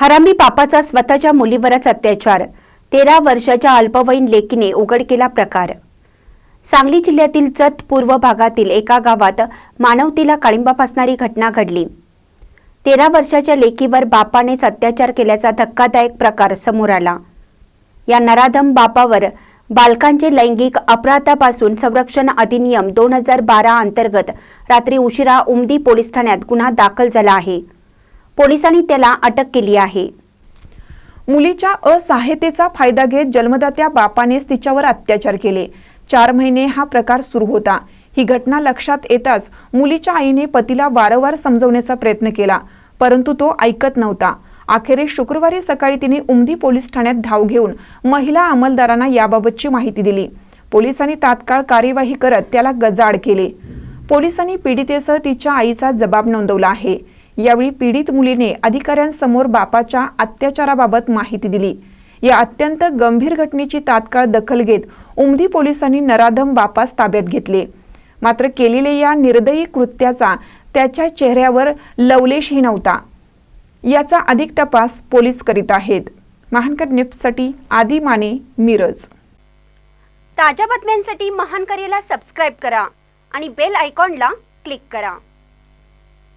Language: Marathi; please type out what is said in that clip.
हरामी बापाचा स्वतःच्या मुलीवरच अत्याचार. तेरा वर्षाच्या अल्पवयीन लेकीने उघड केला प्रकार. सांगली जिल्ह्यातील जत पूर्व भागातील एका गावात मानवतेला काळिंबा फासणारी घटना घडली. तेरा वर्षाच्या लेकीवर बापानेच अत्याचार केल्याचा धक्कादायक प्रकार समोर आला. या नराधम बापावर बालकांचे लैंगिक अपराधापासून संरक्षण अधिनियम दोन हजार बारा अंतर्गत रात्री उशिरा उमदी पोलीस ठाण्यात गुन्हा दाखल झाला आहे. पोलिसांनी त्याला अटक केली आहे. मुलीच्या असहायतेचा फायदा घेत जन्मदात्या बापानेच तिच्यावर अत्याचार केले. चार महिने हा प्रकार सुरू होता. ही घटना लक्षात येताच मुलीच्या आईने पतीला वारंवार समजवण्याचा प्रयत्न केला परंतु तो ऐकत नव्हता. अखेरीस शुक्रवारी सकाळी तिने उमदी पोलीस ठाण्यात धाव घेऊन महिला अंमलदारांना याबाबतची माहिती दिली. पोलिसांनी तात्काळ कार्यवाही करत त्याला गजाड केले. पोलिसांनी पीडितेसह तिच्या आईचा जबाब नोंदवला आहे. यावेळी पीडित मुलीने अधिकाऱ्यांसमोर बापाच्या अत्याचाराबाबत माहिती दिली. या अत्यंत गंभीर घटनेची तात्काळ दखल घेत उमदी पोलिसांनी नराधम बापास ताब्यात घेतले. मात्र केलेल्या या निर्दयी कृत्याचा त्याच्या चेहऱ्यावर लवलेशही नव्हता. याचा अधिक तपास पोलीस करीत आहेत. महानकर निप्ससाठी आदी माने मिरज. ताज्या बातम्यांसाठी महानकरेला सबस्क्राईब करा आणि बेल आयकॉनला क्लिक करा.